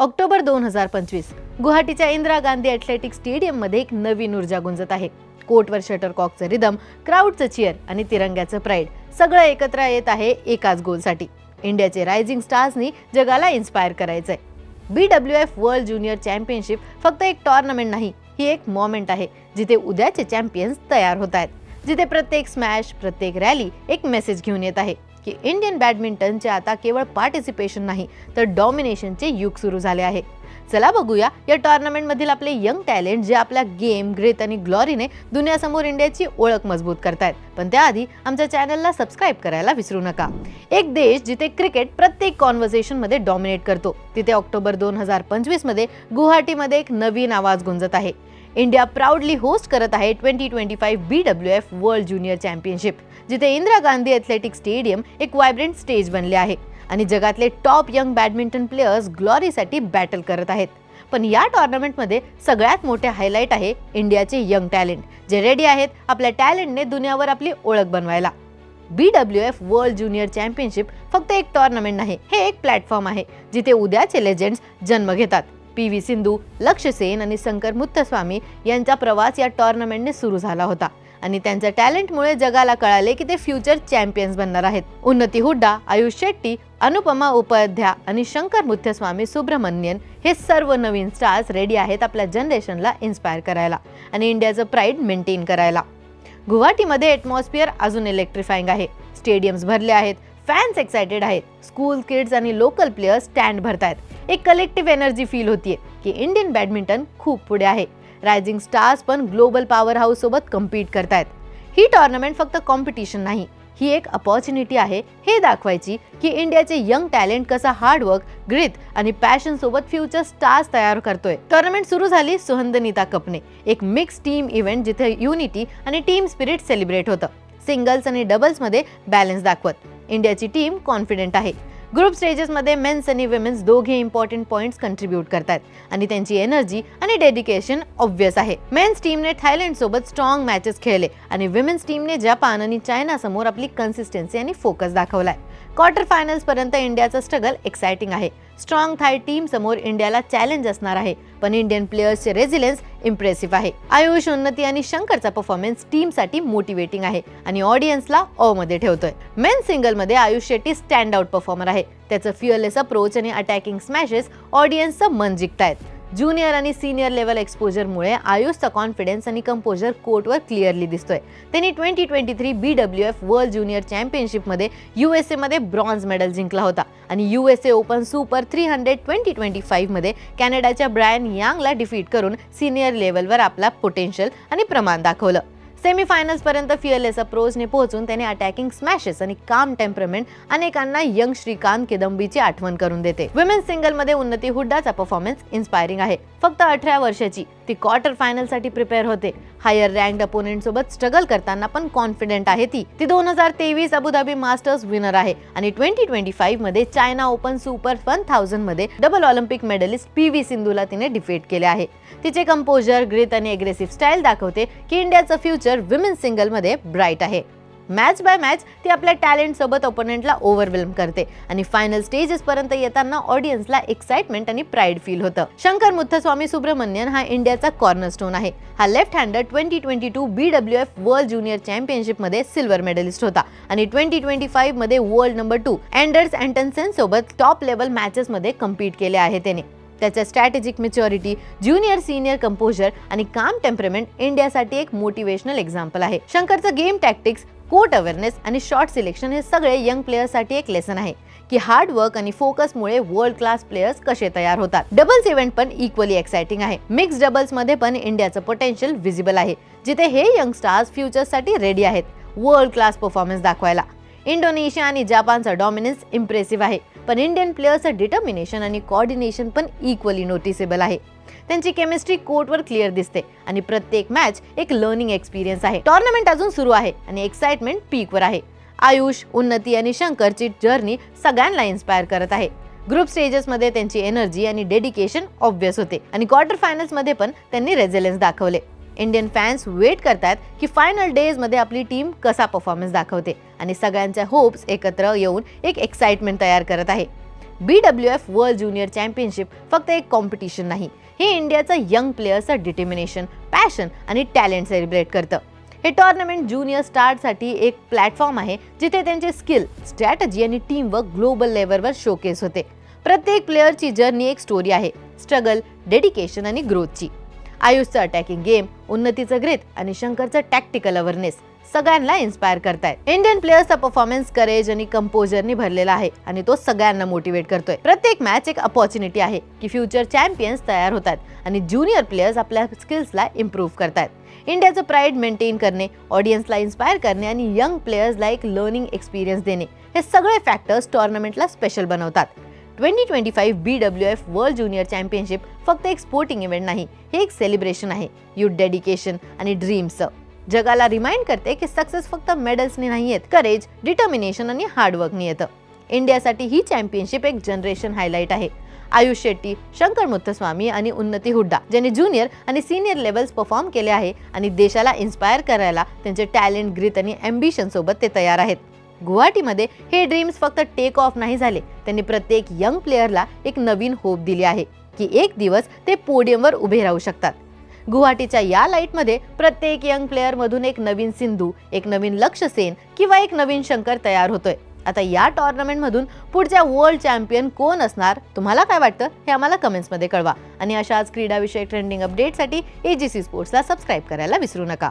October दोन हजार पंचवीस. गुवाहाटीच्या इंदिरा गांधी ॲथलेटिक स्टेडियममध्ये एक नवीन ऊर्जा गुंजत आहे. कोर्टवर शटरकॉकचं रिदम क्राऊडचं चिअर आणि तिरंग्याचं प्राईड सगळं एकत्र येत आहे एकाच गोलसाठी. इंडियाचे रायझिंग स्टार्सनी जगाला इन्स्पायर करायचंय. B W F world junior championship फक्त एक टॉर्नामेंट नाही ही एक मोमेंट आहे जिथे उद्याचे चॅम्पियन्स तयार होत आहेत जिथे प्रत्येक स्मॅश प्रत्येक रॅली एक मेसेज घेऊन येत आहे की इंडियन बॅडमिंटनचे आता केवळ पार्टिसिपेशन नाही तर डॉमिनेशनचे युग सुरू झाले आहे. चला बघूया या टॉर्नामेंटमधील आपले यंग टॅलेंट जे आपल्या गेम ग्रेथ आणि ग्लॉरीने दुनियासमोर इंडियाची ओळख मजबूत करतायत. पण त्याआधी आमच्या चॅनलला सबस्क्राईब करायला विसरू नका. एक देश जिथे क्रिकेट प्रत्येक कॉन्व्हर्सेशनमध्ये डॉमिनेट करतो तिथे ऑक्टोबर दोन हजार पंचवीसमध्ये गुवाहाटीमध्ये एक नवीन आवाज गुंजत आहे. इंडिया प्राऊडली होस्ट करत आहे twenty twenty five B W F world junior championship जिथे इंदिरा गांधी ॲथलेटिक स्टेडियम एक वायब्रंट स्टेज बनले आहे आणि जगातले टॉप यंग बॅडमिंटन प्लेयर्स ग्लॉरीसाठी बॅटल करत आहेत. पण या टॉर्नामेंटमध्ये सगळ्यात मोठे हायलाईट आहे इंडियाचे यंग टॅलेंट जे रेडी आहेत आपल्या टॅलेंटने दुनियावर आपली ओळख बनवायला. B W F world junior championship फक्त एक टॉर्नामेंट नाही हे एक प्लॅटफॉर्म आहे जिथे उद्याचे लेजेंड्स जन्म घेतात. पी व्ही सिंधू लक्ष्य सेन आणि शंकर मुत्तस्वामी यांचा प्रवास या टुर्नामेंटने सुरू झाला होता. आणि त्यांच्या टॅलेंटमुळे जगाला कळाले की ते फ्युचर चॅम्पियन्स बनणार आहेत. उन्नती हुड्डा आयुष शेट्टी अनुपमा उपाध्याय आणि शंकर मुथ्यस्वामी सुब्रमण्यन हे सर्व नवीन स्टार्स रेडी आहेत आपल्या जनरेशनला इन्स्पायर करायला आणि इंडियाचं प्राईड मेंटेन करायला. गुवाहाटीमध्ये एटमॉस्फिअर अजून इलेक्ट्रिफाईंग आहे. स्टेडियम्स भरले आहेत फॅन्स एक्सायटेड आहेत. स्कूल किड्स आणि लोकल प्लेयर्स स्टँड भरतायत. एक कलेक्टिव्ह एनर्जी फील होतीये की इंडियन बॅडमिंटन खूप पुढे आहे. रायझिंग स्टार्स पण ग्लोबल पॉवर हाऊस सोबत कम्पीट करतायत. ही टॉर्नामेंट फक्त कॉम्पिटिशन नाही ही एक अपॉर्च्युनिटी आहे हे दाखवायची की इंडियाचे यंग टॅलेंट कसा हार्डवर्क ग्रीत आणि पॅशन सोबत फ्युचर स्टार्स तयार करतोय. टुर्नामेंट सुरू झाली सुहंदनीता कपने एक मिक्स टीम इव्हेंट जिथे युनिटी आणि टीम स्पिरिट सेलिब्रेट होतं. सिंगल्स आणि डबल्समध्ये बॅलन्स दाखवत. इंडियाची टीम कॉन्फिडेंट आहे. ग्रुप स्टेजेसमध्ये मेन्स आणि विमेन्स दोघे इम्पॉर्टंट पॉईंट्स कंट्रीब्यूट करतात. आणि त्यांची एनर्जी आणि डेडिकेशन ऑब्विस आहे. मेन्स टीमने थायलंड सोबत स्ट्रॉंग मॅचेस खेळले. आणि विमेन्स टीमने जपान आणि चायना समोर आपली कन्सिस्टन्सी आणि फोकस दाखवलाय. क्वार्टर फायनल्सपर्यंत इंडियाचं स्ट्रगल एक्सायटिंग आहे. स्ट्रॉंग थाय टीम समोर इंडियाला चॅलेंज असणार आहे पण इंडियन प्लेयर्सचे रेझिलेन्स इम्प्रेसिव्ह आहे. आयुष उन्नती आणि शंकरचा परफॉर्मन्स टीमसाठी मोटिवेटिंग आहे आणि ऑडियन्सला ऑ मध्ये ठेवतोय. Men सिंगलमध्ये Ayush Shetty stand out performer आहे. त्याचं फिअरलेस अप्रोच आणि अटॅकिंग स्मॅशेस ऑडियन्सचं मन जिंकतायत. ज्युनियर आणि सिनियर लेवल एक्सपोजरमुळे आयुषचा कॉन्फिडन्स आणि कंपोजर कोर्टवर क्लिअरली दिसतोय. त्यांनी twenty twenty three B W F world junior चॅम्पियनशिपमध्ये यू एस एमध्ये ब्रॉन्झ मेडल जिंकला होता आणि U S A open super three hundred twenty twenty फाईव्हमध्ये कॅनडाच्या ब्रायन यांगला डिफीट करून सिनियर लेवलवर आपला पोटेन्शियल आणि प्रमाण दाखवलं. सेमीफायनल्स पर्यंत फिअरलेस अप्रोचने पोहोचून त्याने अटॅकिंग स्मॅशेस आणि काम टेम्परमेंट अनेकांना यंग श्रीकांत किदंबीची आठवण करून देते. विमेन्स सिंगलमध्ये उन्नती हुड्डाचा परफॉर्मन्स इन्स्पायरिंग आहे. फक्त अठरा वर्षाची ती क्वार्टर फायनलसाठी प्रिपेअर होते. हायर रँक्ड अपोनेंट सोबत स्ट्रगल करताना पण कॉन्फिडेंट आहे ती. ती दोन हजार तेवीस अबुधाबी मास्टर्स विनर आहे आणि ट्वेंटी ट्वेंटी फाईव्हमध्ये China open super one थाउजंडमध्ये double olympic medalist P V सिंधूला तिने डिफेट केले आहे. तिचे कंपोजर ग्रिथ आणि अग्रेसिव्ह स्टाईल दाखवते की इंडियाचं फ्युचर विमेन्स सिंगलमध्ये ब्राईट आहे. मॅच बाय मॅच ती आपल्या टॅलेंट सोबत ओपोनेंटला ओव्हरवेल्म करते. आणि फायनल स्टेजेसपर्यंत येताना ऑडियन्सला एक्साइटमेंट आणि प्राईड फील होतं. शंकर मुथस्वामी सुब्रमण्यन हा इंडियाचा कॉर्नरस्टोन आहे. हा left hander twenty twenty two B W F world junior चॅम्पियनशिपमध्ये सिल्वर मेडलिस्ट होता. आणि twenty twenty फाईव्हमध्ये world number two Anders Antonsen सोबत टॉप लेवल मॅचेसमध्ये कम्पीट केले आहे त्याने. त्याच्या strategic maturity junior senior composure आणि काम टेम्परमेंट इंडियासाठी एक मोटिवेशनल एक्झाम्पल आहे. शंकरचं गेम टॅक्टिक्स कोर्ट अवेअरनेस आणि शॉर्ट सिलेक्शन हे सगळे यंग प्लेयर्ससाठी एक लेसन आहे. की हार्ड वर्क आणि फोकसमुळे वर्ल्ड क्लास प्लेयर्स कसे तयार होतात. डबल्स इव्हेंट पण इक्वली एक्साइटिंग आहे. मिक्स डबल्समध्ये पण इंडियाचं पोटेन्शियल विजिबल आहे. जिथे हे यंग स्टार्स फ्युचरसाठी रेडी आहेत. वर्ल्ड क्लास परफॉर्मन्स दाखवायला. इंडोनेशिया आणि जपानचा डॉमिनन्स इम्प्रेसिव्ह आहे. पण इंडियन प्लेयर्सचं डिटर्मिनेशन आणि कॉर्डिनेशन पण इक्वली नोटिसेबल आहे. त्यांची केमिस्ट्री कोर्टवर क्लिअर दिसते आणि प्रत्येक मॅच एक लर्निंग एक्सपिरियन्स आहे. टॉर्नामेंट अजून सुरू आहे आणि एक्साइटमेंट पीकवर आहे. आयुष उन्नती आणि शंकरची जर्नी सगळ्यांना इन्स्पायर करत आहे. ग्रुप स्टेजेसमध्ये त्यांची एनर्जी आणि डेडिकेशन ऑब्विस होते आणि क्वार्टर फायनल्समध्ये पण त्यांनी रेझिलेन्स दाखवले. इंडियन फॅन्स वेट करतात की फायनल डेजमध्ये आपली टीम कसा परफॉर्मन्स दाखवते. आणि सगळ्यांच्या होप्स एकत्र येऊन एक एक्साइटमेंट तयार करत आहे. B W F world junior championship फक्त एक कॉम्पिटिशन नाही. हे इंडियाचं यंग प्लेयर्सचं डिटर्मिनेशन पॅशन आणि टॅलेंट सेलिब्रेट करतं. हे टॉर्नामेंट ज्युनियर स्टारसाठी एक प्लॅटफॉर्म आहे जिथे त्यांचे स्किल स्ट्रॅटजी आणि टीमवर्क ग्लोबल लेवलवर शोकेस होते. प्रत्येक प्लेअरची जर्नी एक स्टोरी आहे. स्ट्रगल डेडिकेशन आणि ग्रोथची आयुषचं अटॅकिंग गेम उन्नतीचं ग्रीत आणि शंकरचं टॅक्टिकल अवेअरनेस सगळ्यांना इन्स्पायर करतायत. इंडियन प्लेयर्सचा परफॉर्मन्स करेज आणि कंपोजरनी भरलेला आहे आणि तो सगळ्यांना मोटिवेट करतोय. प्रत्येक मॅच एक अपॉर्च्युनिटी आहे की फ्युचर चॅम्पियन्स तयार होतात आणि ज्युनियर प्लेयर्स आपल्या स्किल्सला इम्प्रूव्ह करतात इंडियाचं प्राईड मेंटेन करणे ऑडियन्सला इन्स्पायर करणे आणि यंग प्लेयर्सला एक लर्निंग एक्सपिरियन्स देणे हे सगळे फॅक्टर्स टोर्नामेंटला स्पेशल बनवतात. Twenty twenty five B W F world junior championship फक्त एक स्पोर्टिंग इव्हेंट नाही हे एक सेलिब्रेशन आहे. युथ डेडिकेशन आणि ड्रीम्सचं जगाला रिमाइंड करते की सक्सेस फक्त मेडल्सने नाही येत करेज डिटर्मिनेशन आणि हार्डवर्कनी येतं. इंडियासाठी ही चॅम्पियनशिप एक जनरेशन हायलाईट आहे. आयुष शेट्टी शंकर मुथस्वामी आणि उन्नती हुड्डा ज्यांनी ज्युनियर आणि सिनियर लेवल्स परफॉर्म केले आहे आणि देशाला इन्स्पायर करायला त्यांचे टॅलेंट ग्रीथ आणि अम्बिशन सोबत ते तयार आहेत. गुवाहाटीमध्ये हे ड्रीम्स फक्त टेक ऑफ नाही झाले. त्यांनी प्रत्येक यंग प्लेअरला एक नवीन होप दिली आहे की एक दिवस ते पोडियमवर उभे राहू शकतात. गुवाहाटीच्या या लाईटमध्ये प्रत्येक यंग प्लेअरमधून एक नवीन सिंधू एक नवीन लक्ष सेन किंवा एक नवीन शंकर तयार होतोय. आता या टॉर्नामेंटमधून पुढच्या वर्ल्ड चॅम्पियन कोण असणार तुम्हाला काय वाटतं हे आम्हाला कमेंट्समध्ये कळवा. आणि अशाच क्रीडाविषयक ट्रेंडिंग अपडेटसाठी एजीसी स्पोर्ट्सला सबस्क्राईब करायला विसरू नका.